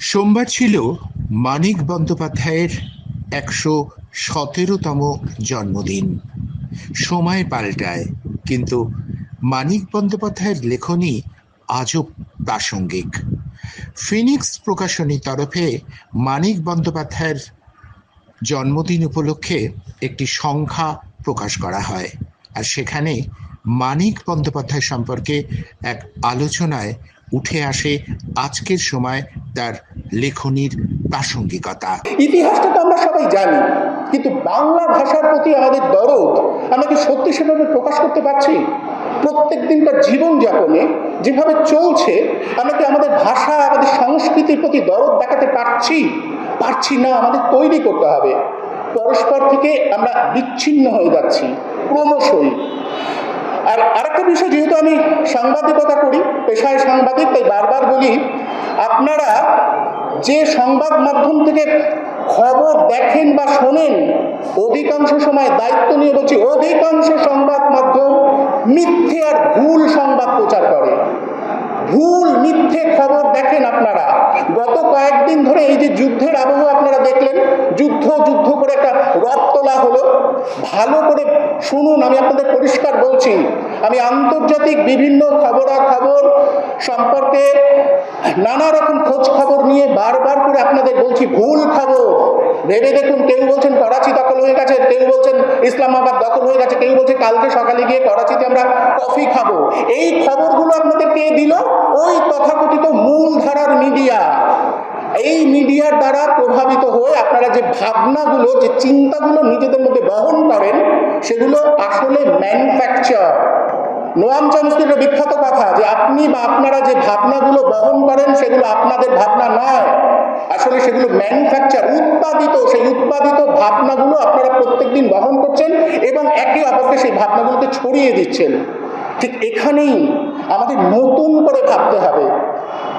সোমবার ছিল মানিক বন্দ্যোপাধ্যায়ের একশো সতেরোতম জন্মদিন। সময় পাল্টায়, কিন্তু মানিক বন্দ্যোপাধ্যায়ের লেখনী আজও প্রাসঙ্গিক। ফিনিক্স প্রকাশনীর তরফে মানিক বন্দ্যোপাধ্যায়ের জন্মদিন উপলক্ষে একটি সংখ্যা প্রকাশ করা হয় আর সেখানে মানিক বন্দ্যোপাধ্যায় সম্পর্কে এক আলোচনায় উঠে আসে আজকের সময় তার লেখনীর প্রাসঙ্গিকতা। ইতিহাসটা তো আমরা সবাই জানি, কিন্তু বাংলা ভাষার প্রতি আমাদের দরদ, আমরা কি সত্যি সেভাবে প্রকাশ করতে পারছি? প্রত্যেক দিনকার জীবনযাপনে যেভাবে চলছে, আমরা কি আমাদের ভাষা, আমাদের সংস্কৃতির প্রতি দরদ দেখাতে পারছি? পারছি না, আমাদের তৈরি করতে হবে। পরস্পর থেকে আমরা বিচ্ছিন্ন হয়ে যাচ্ছি, ক্রমশই। আর আরেকটা বিষয়, যেহেতু আমি সাংবাদিকতা করি, পেশায় সাংবাদিক, তাই বারবার বলি, আপনারা যে সংবাদ মাধ্যম থেকে খবর দেখেন বা শোনেন, অধিকাংশ সময় দায়িত্ব নিয়ে বলছি, অধিকাংশ সংবাদ মাধ্যম মিথ্যে আর ভুল সংবাদ প্রচার করে। ভুল, মিথ্যে খবর দেখেন আপনারা। গত কয়েকদিন ধরে এই যে যুদ্ধের আবহ আপনারা দেখলেন, যুদ্ধ যুদ্ধ করে একটা রথ তোলা হলো। ভালো করে শুনুন, আমি আপনাদের পরিষ্কার বলছি আমি আন্তর্জাতিক বিভিন্ন খবরাখবর সম্পর্কে নানা রকম খোঁজ খবর নিয়ে বারবার করে আপনাদের বলছি, ভুল খবর। ভেবে দেখুন, কেউ বলছেন করাচি দখল হয়ে গেছে, কেউ বলছেন ইসলামাবাদ দখল হয়ে গেছে, কেউ বলছে কালকে সকালে গিয়ে করাচিতে আমরা কফি খাব। এই খবরগুলো আপনাদের কে দিল? ওই তথাকথিত মূলধারার মিডিয়া। এই মিডিয়ার দ্বারা প্রভাবিত হয়ে আপনারা যে ভাবনাগুলো, যে চিন্তাগুলো নিজেদের মধ্যে বহন করেন, সেগুলো আসলে ম্যানুফ্যাকচার। নোয়াম চমস্কির বিখ্যাত কথা যে আপনি বা আপনারা যে ভাবনাগুলো বহন করেন, সেগুলো আপনাদের ভাবনা নয়। আসলে সেগুলো ম্যানুফ্যাকচার উৎপাদিত, সেই উৎপাদিত ভাবনাগুলো আপনারা প্রত্যেকদিন বহন করছেন এবং একে অপরকে সেই ভাবনাগুলোকে ছড়িয়ে দিচ্ছেন। ঠিক এখানেই আমাদের নতুন করে ভাবতে হবে।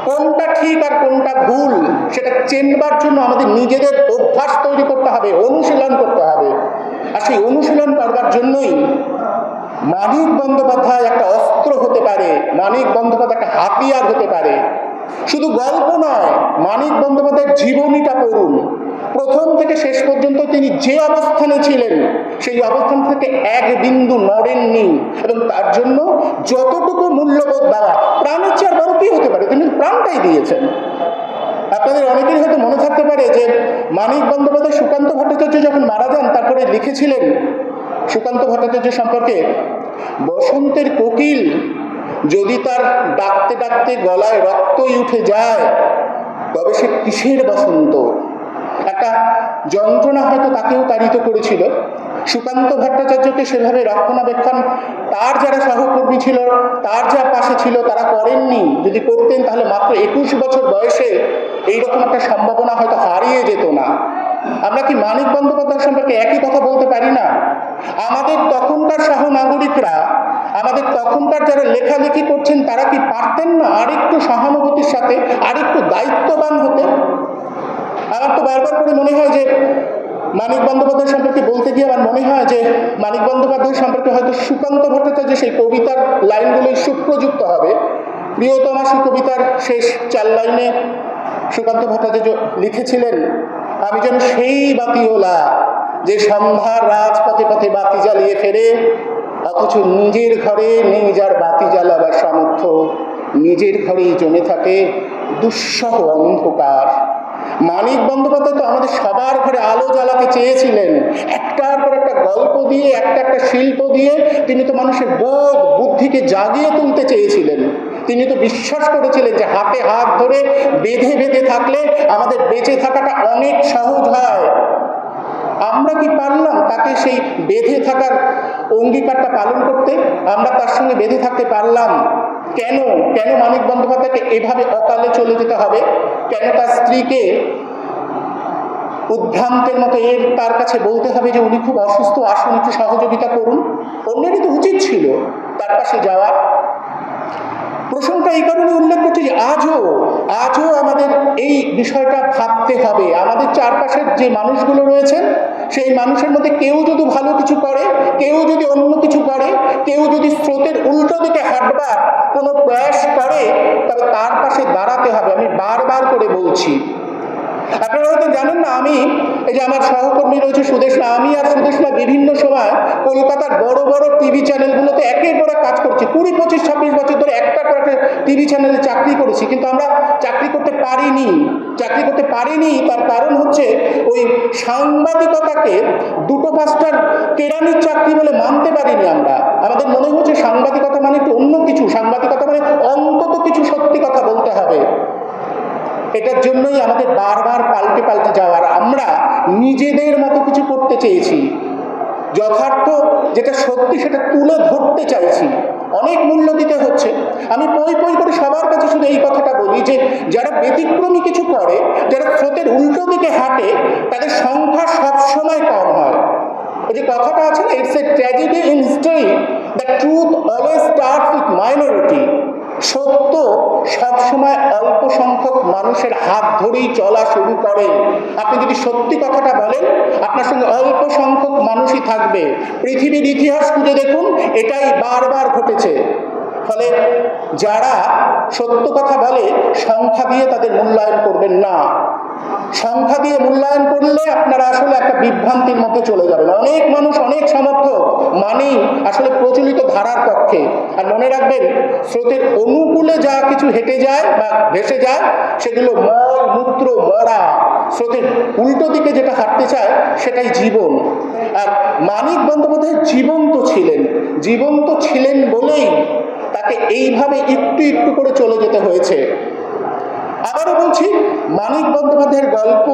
কোনটা ঠিক আর কোনটা ভুল, সেটা চেনবার জন্য আমাদের নিজেদের অভ্যাস তৈরি করতে হবে, অনুশীলন করতে হবে। আর সেই অনুশীলন করবার জন্যই মানিক বন্দ্যোপাধ্যায় একটা অস্ত্র হতে পারে, মানিক বন্দ্যোপাধ্যায় একটা হাতিয়ার হতে পারে। শুধু গল্প নয়, মানিক বন্দ্যোপাধ্যায়ের জীবনীটা পড়ুন। প্রথম থেকে শেষ পর্যন্ত তিনি যে অবস্থানে ছিলেন, সেই অবস্থান থেকে এক বিন্দু নড়েননি এবং তার জন্য যতটুকু মূল্যবোধ দেওয়া প্রাণের চেয়ে বড় হতে পারে? তিনি প্রাণটাই দিয়েছেন। আপনাদের অনেকেরই হয়তো মনে থাকতে পারে যে মানিক বন্দ্যোপাধ্যায় সুকান্ত ভট্টাচার্য যখন মারা যান, তারপরে লিখেছিলেন সুকান্ত ভট্টাচার্য সম্পর্কে বসন্তের কোকিল যদি তার ডাকতে ডাকতে গলায় রক্তই উঠে যায়, তবে সে কিসের বসন্ত? একটা যন্ত্রণা হয়তো তাকেও তাড়িত করেছিল। সুকান্ত ভট্টাচার্যকে সেভাবে রক্ষণাবেক্ষণ তার যারা সহকর্মী ছিল, তার যা পাশে ছিল, তারা করেননি। যদি করতেন, তাহলে মাত্র একুশ বছর বয়সে এইরকম একটা সম্ভাবনা হয়তো হারিয়ে যেত না। আমরা কি মানিক বন্দ্যোপাধ্যায় সম্পর্কে একই কথা বলতে পারি না? নাগরিকরা আমাদের তখনকার যারা লেখালেখি করছেন, তারা কি পারতেন না আরেকটু সহানুভূতির সাথে, আরেকটু দায়িত্ববান হতে? আমার তো বারবার করে মনে হয় যে মানিক বন্দ্যোপাধ্যায় সম্পর্কে বলতে গিয়ে আমার মনে হয় যে মানিক বন্দ্যোপাধ্যায় সম্পর্কে হয়তো সুকান্ত ভট্টাচার্য সেই কবিতার লাইনগুলোই সুপ্রযুক্ত হবে। প্রিয়তমা সে কবিতার শেষ চার লাইনে সুকান্ত ভট্টাচার্য লিখেছিলেন, আমি যেন সেই বাতিওলা যে সন্ধ্যার রাজপথে পথে বাতি জ্বালিয়ে ফেরে অথচ নিজের ঘরে নেই যার বাতি জ্বালাবার সামর্থ্য। নিজের ঘরেই জমে থাকে দুঃসহ অন্ধকার। মানিক বন্দ্যোপাধ্যায় তো আমাদের সবার ঘরে আলো জ্বালাতে চেয়েছিলেন। একটার পর একটা গল্প দিয়ে, একটা একটা শিল্প দিয়ে তিনি তো মানুষের বোধ, বুদ্ধিকে জাগিয়ে তুলতে চেয়েছিলেন। তিনি তো বিশ্বাস করেছিলেন যে হাতে হাত ধরে বেঁধে বেঁধে থাকলে আমাদের বেঁচে থাকাটা অনেক সহজ হয়। আমরা কি পারলাম তাকে সেই বেঁধে থাকার অঙ্গীকারটা পালন করতে? আমরা তার সঙ্গে বেঁধে থাকতে পারলাম। কেন? কেন মানিক বন্দ্যোপাধ্যায়কে এভাবে অকালে চলে যেতে হবে? কেন তার স্ত্রীকে উদ্ভ্রান্তের মতো এর তার কাছে বলতে হবে যে উনি খুব অসুস্থ, আসুন একটু সহযোগিতা করুন? অন্যেরই তো উচিত ছিল তার পাশে যাওয়ার প্রসঙ্গটা এই কারণে উল্লেখ করছি যে আজও আজও আমাদের এই বিষয়টা ভাবতে হবে। আমাদের চারপাশের যে মানুষগুলো রয়েছেন সেই মানুষের মধ্যে কেউ যদি ভালো কিছু করে, কেউ যদি অন্য কিছু করে, কেউ যদি স্রোতের উল্টো দিকে হাঁটবার কোনো প্রয়াস করে তাহলে তার পাশে দাঁড়াতে হবে। আমি বারবার করে বলছি আপনারা হয়তো জানেন না, আমি এই যে আমার সহকর্মী রয়েছে সুদেশনা, আমি আর সুদেশনা বিভিন্ন সময় কলকাতার বড় বড় টিভি চ্যানেলগুলোতে একের পর কাজ করছি। কুড়ি, পঁচিশ, ছাব্বিশ বছর ধরে একটা পর একটা টিভি চ্যানেলে চাকরি করেছি, কিন্তু আমরা চাকরি করতে পারিনি। চাকরি করতে পারিনি, তার কারণ হচ্ছে ওই সাংবাদিকতাকে দুটো পাঁচটার কেরানির চাকরি বলে মানতে পারিনি আমরা। আমাদের মনে হচ্ছে সাংবাদিকতা মানে একটু অন্য কিছু, সাংবাদিকতা মানে অন্তত কিছু সত্যি কথা বলতে হবে এটার জন্যই আমাদের বারবার পাল্টে পাল্টে যাওয়ার। আমরা নিজেদের মতো কিছু করতে চেয়েছি। যথার্থ যেটা সত্যি সেটা তুলে ধরতে চাইছি। অনেক মূল্য দিতে হচ্ছে। আমি পই পই করে সবার কাছে শুধু এই কথাটা বলি যে, যারা ব্যতিক্রমী কিছু করে, যারা স্রোতের উল্টো দিকে হাঁটে, তাদের সংখ্যা সবসময় কম হয়। ওই যে কথাটা আছে না it's a tragedy in history the truth always start with minority সত্য সবসময় অল্প সংখ্যক মানুষের হাত ধরেই চলা শুরু করে। আপনি যদি সত্যি কথাটা বলেন, আপনার সঙ্গে অল্প সংখ্যক মানুষই থাকবে। পৃথিবীর ইতিহাস খুঁজে দেখুন, এটাই বারবার ঘটেছে। ফলে যারা সত্য কথা বলে, সংখ্যা দিয়ে তাদের মূল্যায়ন করবেন না। সংখ্যা দিয়ে মূল্যায়ন করলে আপনারা আসলে একটা বিভ্রান্তির মধ্যে চলে যাবেন। অনেক মানুষ, অনেক সমর্থক মানেই আসলে প্রচলিত ধারার পক্ষে। আর মনে রাখবেন, স্রোতের অনুকূলে যা কিছু হেঁটে যায় বা ভেসে যায়, সেগুলো মল মূত্র, মরা, স্রোতের উল্টো দিকে যেটা হাঁটতে চায়, সেটাই জীবন। আর মানিক বন্দ্যোপাধ্যায় জীবন্ত ছিলেন। জীবন্ত ছিলেন বলেই তাকে এইভাবে একটু একটু করে চলে যেতে হয়েছে। আবারও বলছি, মানিক বন্দ্যোপাধ্যায়ের গল্প,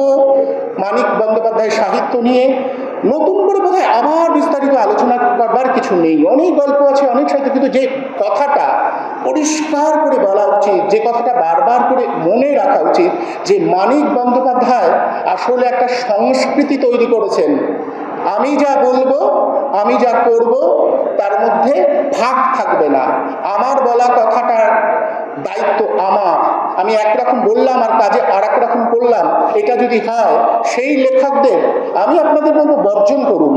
মানিক বন্দ্যোপাধ্যায়ের সাহিত্য নিয়ে নতুন করে বোধহয় আবার বিস্তারিত আলোচনা করবার কিছু নেই। অনেক গল্প আছে, অনেক সাহিত্য, কিন্তু যে কথাটা পরিষ্কার করে বলা উচিত, যে কথাটা বারবার করে মনে রাখা উচিত, যে মানিক বন্দ্যোপাধ্যায় আসলে একটা সংস্কৃতি তৈরি করেছেন। আমি যা বলব, আমি যা করব, তার মধ্যে ভাগ থাকবে না। আমার বলা কথাটার দায়িত্ব আমার। আমি একরকম বললাম আর কাজে আর রকম করলাম। এটা যদি হয়, সেই লেখকদের, আমি আপনাদের বলব বর্জন করুন।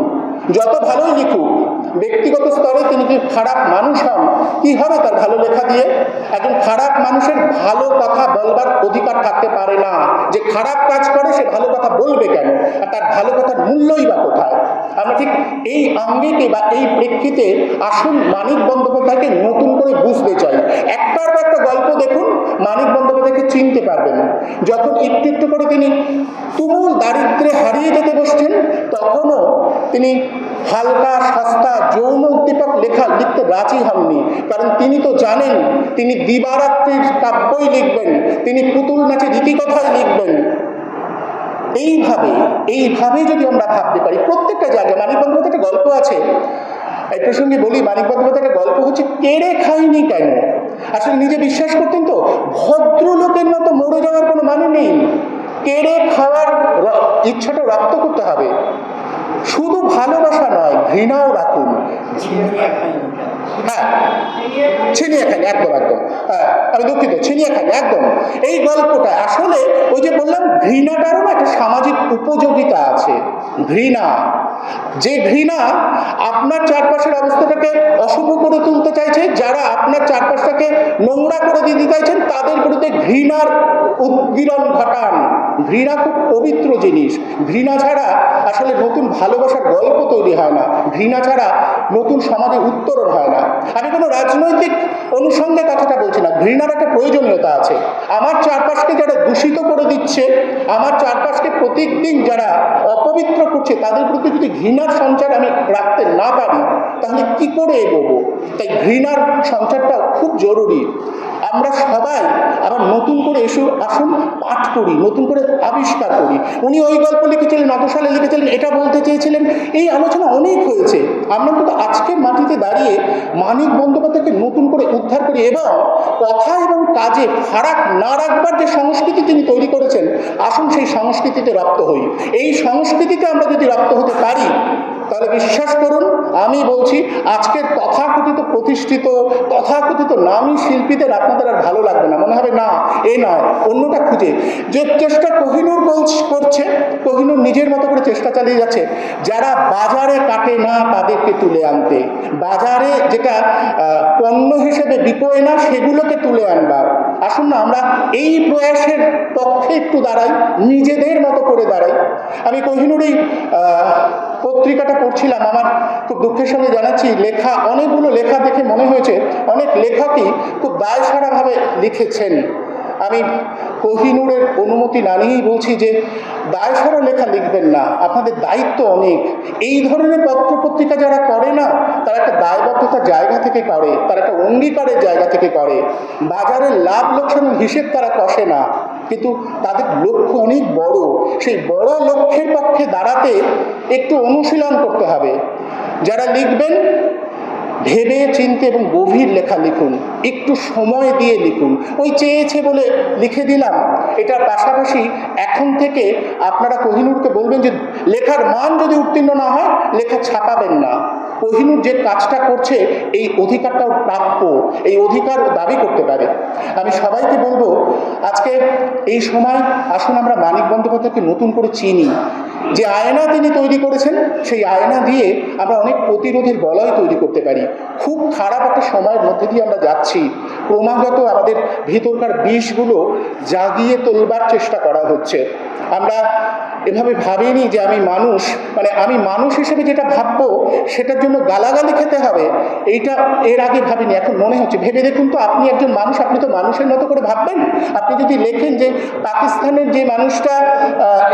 যত ভালোই লিখুক ব্যক্তিগত স্তরে তিনি কি খারাপ মানুষ হন? কি হবে তার ভালো লেখা দিয়ে? একজন খারাপ মানুষের ভালো কথা বলবার অধিকার থাকতে পারে না। যে খারাপ কাজ করে, সে ভালো কথা বলবে কেন? আর তার ভালো কথার মূল্যই বা কোথায়? আমরা ঠিক এই আঙ্গিকে বা এই প্রেক্ষিতে আসুন মানিক বন্দ্যোপাধ্যায়কে নতুন করে বুঝতে চাই। একটার পর একটা গল্প দেখুন, মানিক বন্দ্যোপাধ্যায়কে চিনতে পারবেন। যখন একটু একটু করে তিনি তুমুল দারিদ্রে হারিয়ে যেতে বসছেন, তখনও তিনি হালকা, সস্তা, যৌন উদ্দীপক লেখা লিখতে রাজি হননি। কারণ তিনি তো জানেন, তিনি দিবারাত্রির কাব্যই লিখবেন, তিনি পুতুল নাচে রীতিকথাই লিখবেন। এইভাবে এইভাবে যদি আমরা ভাবতে পারি, প্রত্যেকটা জায়গায় মানিক বন্দ্যোপাধ্যায় একটা গল্প আছে। এই প্রসঙ্গে বলি, মানিক বন্দ্যোপাধ্যায় একটা গল্প হচ্ছে, কেড়ে খাইনি কেন? আসলে নিজে বিশ্বাস করতেন তো, ভদ্রলোকের মতো মরে যাওয়ার কোনো মানে নেই। কেড়ে খাওয়ার ইচ্ছাটা রপ্ত করতে হবে। শুধু ভালোবাসা নয়, ঘৃণাও রাখুন। হ্যাঁ একদম একদম। হ্যাঁ দুঃখিত একদম। এই গল্পটা আসলে ওই যে বললাম, ঘৃণাটারও একটা সামাজিক উপযোগিতা আছে। ঘৃণা যে ঘৃণা আপনার চারপাশের অবস্থাটাকে অশুভ করে তুলতে চাইছে, যারা আপনার চারপাশটাকে নোংরা করে দিতে চাইছেন, তাদের বিরুদ্ধে ঘৃণার উদ্গীরণ ঘটান। ঘৃণা খুব পবিত্র জিনিস। ঘৃণা ছাড়া আসলে নতুন ভালোবাসার গল্প তৈরি হয় না। ঘৃণা ছাড়া নতুন সমাজে উত্তরণ হয় না। আমি কোনো রাজনৈতিক অনুষঙ্গে কথাটা বলছি না ঘৃণার একটা প্রয়োজনীয়তা আছে। আমার চারপাশকে যারা দূষিত করে দিচ্ছে, আমার চারপাশকে প্রত্যেকদিন যারা অপবিত্র করছে, তাদের প্রতি যদি ঘৃণার সঞ্চার আমি রাখতে না পারি, তাহলে কি করে এগোবো? তাই ঘৃণার সঞ্চারটা খুব জরুরি। আমরা সবাই আবার নতুন করে এসে, আসুন, পাঠ করি, নতুন করে আবিষ্কার করি। উনি ওই গল্প লিখেছিলেন অত সালে লিখেছিলেন, এটা বলতে চেয়েছিলেন। এই আলোচনা অনেক হয়েছে। আমরা কিন্তু আজকের মাটিতে দাঁড়িয়ে মানিক বন্দ্যোপাধ্যায়কে নতুন করে উদ্ধার করি এবং কথা এবং কাজে ফারাক না রাখবার যে সংস্কৃতি তিনি তৈরি করেছেন, আসুন সেই সংস্কৃতিতে রপ্ত হই। এই সংস্কৃতিতে আমরা যদি রপ্ত হতে পারি, তাহলে বিশ্বাস করুন, আমি বলছি, আজকের তথাকথিত প্রতিষ্ঠিত তথাকথিত নামী শিল্পীদের আপনাদের আর ভালো লাগবে না। মনে হবে না এ নয় অন্যটা খুঁজে। যে চেষ্টা কোহিনুর করছে কোহিনুর নিজের মতো করে চেষ্টা চালিয়ে যাচ্ছে যারা বাজারে কাটে না তাদেরকে তুলে আনতে। বাজারে যেটা পণ্য হিসেবে বিকোয় না সেগুলোকে তুলে আনবার আসুন না আমরা এই প্রয়াসের পক্ষে একটু দাঁড়াই নিজেদের মতো করে দাঁড়াই। আমি কোহিনুর এই আহ, পত্রিকাটা পড়ছিলাম, আমার খুব দুঃখের সঙ্গে জানাচ্ছি, লেখা, অনেকগুলো লেখা দেখে মনে হয়েছে, অনেক লেখকই খুব দায়সারাভাবে লিখেছেন। আমি কোহিনুরের অনুমতি না নিয়েই বলছি যে, দায়সারা লেখা লিখবেন না, আপনাদের দায়িত্ব অনেক। এই ধরনের পত্র পত্রিকা যারা করে না, তারা একটা দায়বদ্ধতার জায়গা থেকে করে, তারা একটা অঙ্গীকারের জায়গা থেকে করে। বাজারের লাভ লোকসানের হিসেব তারা কষে না। কিন্তু তাদের লক্ষ্য অনেক বড়। সেই বড় লক্ষ্যের পক্ষে দাঁড়াতে একটু অনুশীলন করতে হবে। যারা লিখবেন, ভেবে, চিনতে এবং গভীর লেখা লিখুন। একটু সময় দিয়ে লিখুন। ওই চেয়েছে বলে লিখে দিলাম। এটার পাশাপাশি এখন থেকে আপনারা কোহিনুরকে বলবেন যে, লেখার মান যদি উত্তীর্ণ না হয়, লেখা ছাপাবেন না। কোহিনুর যে কাজটা করছে, এই অধিকারটাও প্রাপ্য, এই অধিকার দাবি করতে পারে। আমি সবাইকে বলব, আজকে এই সময় আসুন আমরা মানিক বন্দ্যোপাধ্যায়কে নতুন করে চিনি। যে আয়না তিনি তৈরি করেছেন, সেই আয়না দিয়ে আমরা অনেক প্রতিরোধের বলয় তৈরি করতে পারি। খুব খারাপ একটা সময়ের মধ্যে দিয়ে আমরা যাচ্ছি। ক্রমাগত আমাদের ভিতরকার বিষগুলো জাগিয়ে তোলবার চেষ্টা করা হচ্ছে। আমরা এভাবে ভাবিনি যে আমি মানুষ। মানে আমি মানুষ হিসেবে যেটা ভাববো, সেটার জন্য গালাগালি খেতে হবে, এইটা এর আগে ভাবিনি। এখন মনে হচ্ছে, ভেবে দেখুন তো, আপনি একজন মানুষ, আপনি তো মানুষের মতো করে ভাববেন। আপনি যদি লেখেন যে পাকিস্তানের যে মানুষটা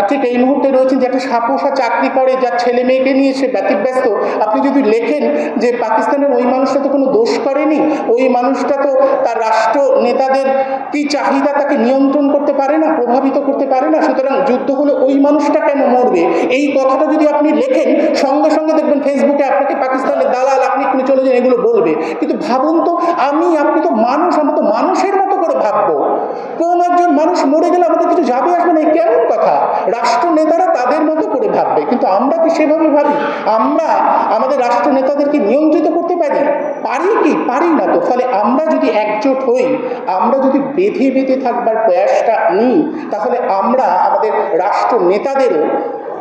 ঠিক এই মুহূর্তে রয়েছেন যে একটা সাপোষা চাকরি করে, যার ছেলে মেয়েকে নিয়ে সে ব্যতিব্যস্ত, আপনি যদি লেখেন যে পাকিস্তানের ওই মানুষটা তো কোনো দোষ করেনি, ওই মানুষটা তো তার রাষ্ট্র নেতাদের কি চাহিদা তাকে নিয়ন্ত্রণ করতে পারে না, প্রভাবিত করতে পারে না, সুতরাং যুদ্ধ হলে ওই মানুষটা কেন মরবে? এই কথাটা যদি আপনি লেখেন, সঙ্গে সঙ্গে দেখবেন ফেসবুকে আপনাকে পাকিস্তানের দালাল, আপনি এক্ষুনি চলে যান, এগুলো বলবে। কিন্তু ভাবুন তো, আমি, আপনি তো মানুষ আমরা তো মানুষের মতো করে ভাববো। কোন একজন মানুষ মরে গেলে আমাদের কিছু যাবে, আসবে না, এই কেমন কথা? রাষ্ট্র নেতারা তাদের মতো করে ভাববে, কিন্তু আমরা কি সেভাবে ভাবি? আমরা আমাদের রাষ্ট্র নেতাদেরকে নিয়ন্ত্রিত করতে পারি? পারি কি? পারি না তো। ফলে আমরা যদি একজোট হই, আমরা যদি বেঁধে বেঁধে থাকবার প্রয়াসটা নিই তাহলে আমরা আমাদের রাষ্ট্র নেতাদেরও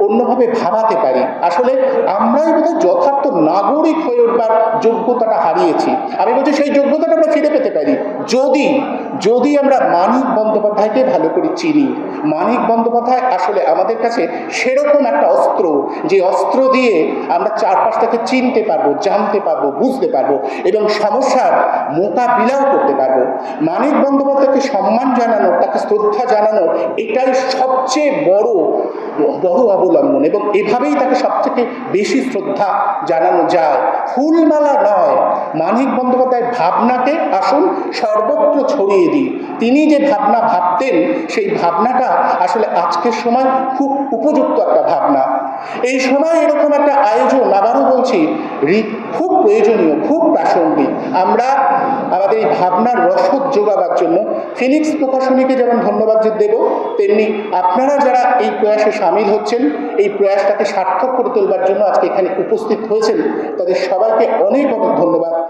অন্যভাবে ভাবাতে পারি। আসলে আমরাই বোধহয় যথার্থ নাগরিক হয়ে উঠবার যোগ্যতাটা হারিয়েছি। আমি বলছি সেই যোগ্যতাটা আমরা ফিরে পেতে পারি। যদি যদি আমরা মানিক বন্দ্যোপাধ্যায়কে ভালো করে চিনি, মানিক বন্দ্যোপাধ্যায় আসলে আমাদের কাছে সেরকম একটা অস্ত্র, যে অস্ত্র দিয়ে আমরা চারপাশটাকে চিনতে পারব, জানতে পারব, বুঝতে পারব এবং সমস্যার মোকাবিলাও করতে পারব। মানিক বন্দ্যোপাধ্যায়কে সম্মান জানানো, তাকে শ্রদ্ধা জানানো, এটাই সবচেয়ে বড় বড় অবলম্বন এবং এভাবেই তাকে সবথেকে বেশি শ্রদ্ধা জানানো যায়। ফুলমালা নয়, মানিক বন্দ্যোপাধ্যায়ের ভাবনাকে আসুন সর্বত্র ছড়িয়ে দিই। তিনি যে ভাবনা ভাবতেন, সেই ভাবনাটা আসলে আজকের সময় খুব উপযুক্ত একটা ভাবনা। এই সময় এরকম একটা আয়োজন, আবারও বলছি খুব প্রয়োজনীয়, খুব প্রাসঙ্গিক। আমরা আমাদের এই ভাবনার রসদ যোগাবার জন্য ফিনিক্স প্রকাশনীকে যেমন ধন্যবাদ দেব, তেমনি আপনারা যারা এই প্রয়াসে সামিল হচ্ছেন, এই প্রয়াসটাকে সার্থক করে তোলবার জন্য আজকে এখানে উপস্থিত হয়েছেন, তাদের সবাইকে অনেক অনেক ধন্যবাদ।